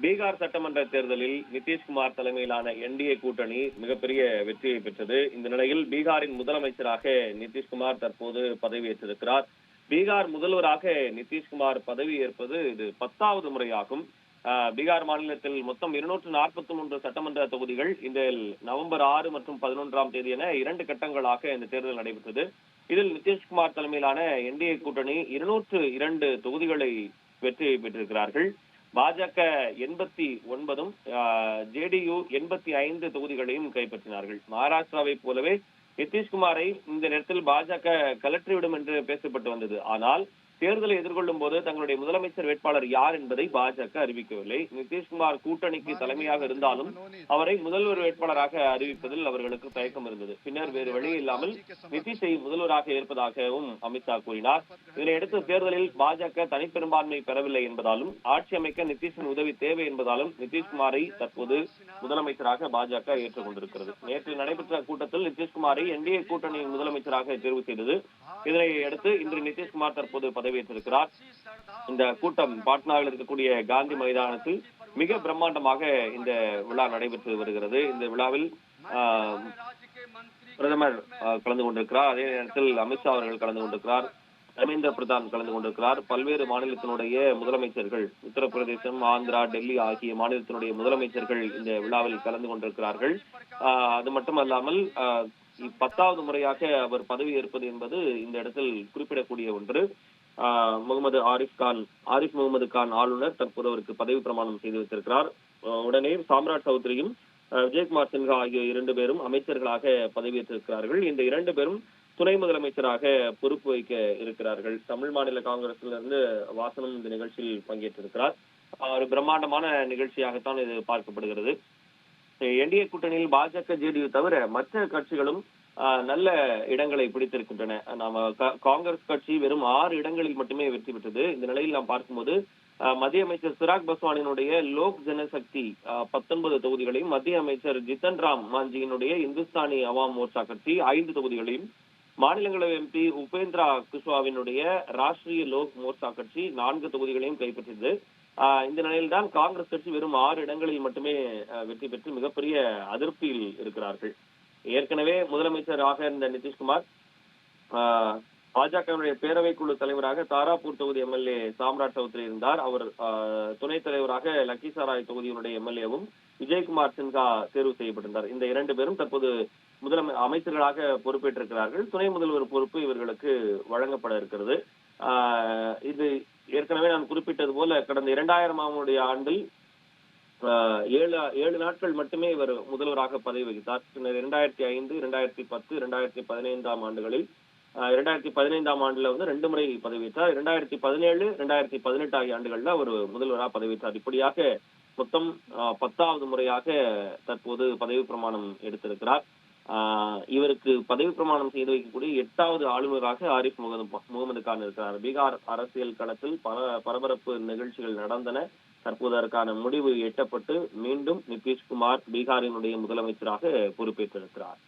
பீகார் சட்டமன்ற தேர்தலில் நிதிஷ்குமார் தலைமையிலான என்டிஏ கூட்டணி மிகப்பெரிய வெற்றியை பெற்றது. இந்த நிலையில் பீகாரின் முதலமைச்சராக நிதிஷ்குமார் தற்போது பதவியேற்றிருக்கிறார். பீகார் முதல்வராக நிதிஷ்குமார் பதவி ஏற்பது இது பத்தாவது முறையாகும். ஆஹ், பீகார் மாநிலத்தில் மொத்தம் இருநூற்று நாற்பத்தி மூன்று சட்டமன்ற தொகுதிகள் இந்த நவம்பர் ஆறு மற்றும் பதினொன்றாம் தேதி என இரண்டு கட்டங்களாக இந்த தேர்தல் நடைபெற்றது. இதில் நிதிஷ்குமார் தலைமையிலான என்டிஏ கூட்டணி இருநூற்று இரண்டு தொகுதிகளை வெற்றியை பெற்றிருக்கிறார்கள். பாஜக எண்பத்தி ஒன்பதும் ஜேடியு எண்பத்தி ஐந்து தொகுதிகளையும் கைப்பற்றினார்கள். மகாராஷ்டிராவைப் போலவே நிதிஷ்குமாரை இந்த நேரத்தில் பாஜக கலற்றிவிடும் என்று பேசப்பட்டு வந்தது. ஆனால் தேர்தலை எதிர்கொள்ளும் போது தங்களுடைய முதலமைச்சர் வேட்பாளர் யார் என்பதை பாஜக அறிவிக்கவில்லை. நிதிஷ்குமார் கூட்டணிக்கு தலைமையாக இருந்தாலும் அவரை முதல்வர் வேட்பாளராக அறிவிப்பதில் அவர்களுக்கு தயக்கம் இருந்தது. பின்னர் வேறு வழி இல்லாமல் நிதிஷை முதல்வராக இருப்பதாகவும் அமித்ஷா கூறினார். இதனையடுத்து தேர்தலில் பாஜக தனிப்பெரும்பான்மை பெறவில்லை என்பதாலும் ஆட்சி அமைக்க நிதிஷின் உதவி தேவை என்பதாலும் நிதிஷ்குமாரை தற்போது முதலமைச்சராக பாஜக ஏற்றுக்கொண்டிருக்கிறது. நேற்று நடைபெற்ற கூட்டத்தில் நிதிஷ்குமாரை என்டிஏ கூட்டணியின் முதலமைச்சராக தேர்வு செய்தது. இதனை அடுத்து இன்று நிதிஷ்குமார் தற்போது பதவி பதவியேற்றிருக்கிறார் இந்த கூட்டம் பாட்னாவில் இருக்கக்கூடிய காந்தி மைதானத்தில் மிக பிரம்மாண்டமாக இந்த விழா நடைபெற்று வருகிறது. இந்த விழாவில் பிரதமர் கலந்து கொண்டிருக்கிறார். அதே நேரத்தில் அமித்ஷா அவர்கள் கலந்து கொண்டிருக்கிறார். தர்மேந்திர பிரதான் கலந்து கொண்டிருக்கிறார். பல்வேறு மாநிலத்தினுடைய முதலமைச்சர்கள் உத்தரப்பிரதேசம் ஆந்திரா டெல்லி ஆகிய மாநிலத்தினுடைய முதலமைச்சர்கள் இந்த விழாவில் கலந்து கொண்டிருக்கிறார்கள். அது மட்டுமல்லாமல் பத்தாவது முறையாக அவர் பதவி ஏற்பது என்பது இந்த இடத்தில் குறிப்பிடக்கூடிய ஒன்று. முகமது ஆரிஃப் கான் ஆரிஃப் முகமது கான் ஆளுநர் தற்போது அவருக்கு பதவி பிரமாணம் செய்து வைத்திருக்கிறார். உடனே சாம்ராட் சௌத்ரியும் விஜயகுமார் சின்ஹா ஆகிய இரண்டு பேரும் அமைச்சர்களாக பதவியேற்றிருக்கிறார்கள் இந்த இரண்டு பேரும் துணை முதலமைச்சராக பொறுப்பு வைக்க இருக்கிறார்கள். தமிழ் மாநில காங்கிரஸிலிருந்து இருந்து இந்த நிகழ்ச்சியில் பங்கேற்றிருக்கிறார். ஒரு பிரம்மாண்டமான நிகழ்ச்சியாகத்தான் இது பார்க்கப்படுகிறது. என்டிஏ கூட்டணியில் பாஜக ஜேடியு தவிர மற்ற கட்சிகளும் நல்ல இடங்களை பிடித்திருக்கின்றன. நாம காங்கிரஸ் கட்சி வெறும் ஆறு இடங்களில் மட்டுமே வெற்றி பெற்றது. இந்த நிலையில் நாம் பார்க்கும்போது மத்திய அமைச்சர் சிராக் பஸ்வானினுடைய லோக் ஜனசக்தி பத்தொன்பது தொகுதிகளையும் மத்திய அமைச்சர் ஜித்தன் ராம் மாஞ்சியினுடைய இந்துஸ்தானி அவாம் மோர்ச்சா கட்சி ஐந்து தொகுதிகளையும் மாநிலங்களவை எம்பி உபேந்திரா குஷ்வாவினுடைய ராஷ்டிரிய லோக் மோர்ச்சா கட்சி நான்கு தொகுதிகளையும் கைப்பற்றியது. ஆஹ் இந்த நிலையில்தான் காங்கிரஸ் கட்சி வெறும் ஆறு இடங்களில் மட்டுமே வெற்றி பெற்று மிகப்பெரிய அதிருப்தியில் இருக்கிறார்கள். ஏற்கனவே முதலமைச்சராக இருந்த நிதிஷ்குமார் ஆஹ் பாஜகவினுடைய பேரவை குழு தலைவராக தாராப்பூர் தொகுதி எம்எல்ஏ சாம்ராட் சௌத்ரி இருந்தார். அவர் ஆஹ் துணைத் தலைவராக லக்கிசாராய் தொகுதியினுடைய எம்எல்ஏவும் விஜயகுமார் சின்ஹா தேர்வு செய்யப்பட்டிருந்தார். இந்த இரண்டு பேரும் தற்போது முதலமை அமைச்சர்களாக பொறுப்பேற்றிருக்கிறார்கள். துணை முதல்வர் பொறுப்பு இவர்களுக்கு வழங்கப்பட இருக்கிறது. இது ஏற்கனவே நான் குறிப்பிட்டது போல கடந்த இரண்டாயிரம் உடைய ஆண்டில் ஏழு ஏழு நாட்கள் மட்டுமே இவர் முதல்வராக பதவி வகித்தார். பின்னர் இரண்டாயிரத்தி ஐந்து இரண்டாயிரத்தி பத்து இரண்டாயிரத்தி பதினைந்தாம் ஆண்டுகளில் இரண்டாயிரத்தி பதினைந்தாம் ஆண்டுல வந்து ரெண்டு முறை பதவியேற்றார் இரண்டாயிரத்தி பதினேழு இரண்டாயிரத்தி பதினெட்டு ஆகிய ஆண்டுகள்ல அவர் முதல்வராக பதவியேற்றார் இப்படியாக மொத்தம் ஆஹ் பத்தாவது முறையாக தற்போது பதவி பிரமாணம் எடுத்திருக்கிறார். ஆஹ் இவருக்கு பதவி பிரமாணம் செய்து வைக்கக்கூடிய எட்டாவது ஆளுநராக ஆரிஃப் முகமது முகமது கான் இருக்கிறார். பீகார் அரசியல் களத்தில் பல பரபரப்பு நிகழ்ச்சிகள் நடந்தன. தற்போது அதற்கான முடிவு எட்டப்பட்டு மீண்டும் நிதிஷ்குமார் பீகாரினுடைய முதலமைச்சராக பொறுப்பேற்றிருக்கிறார்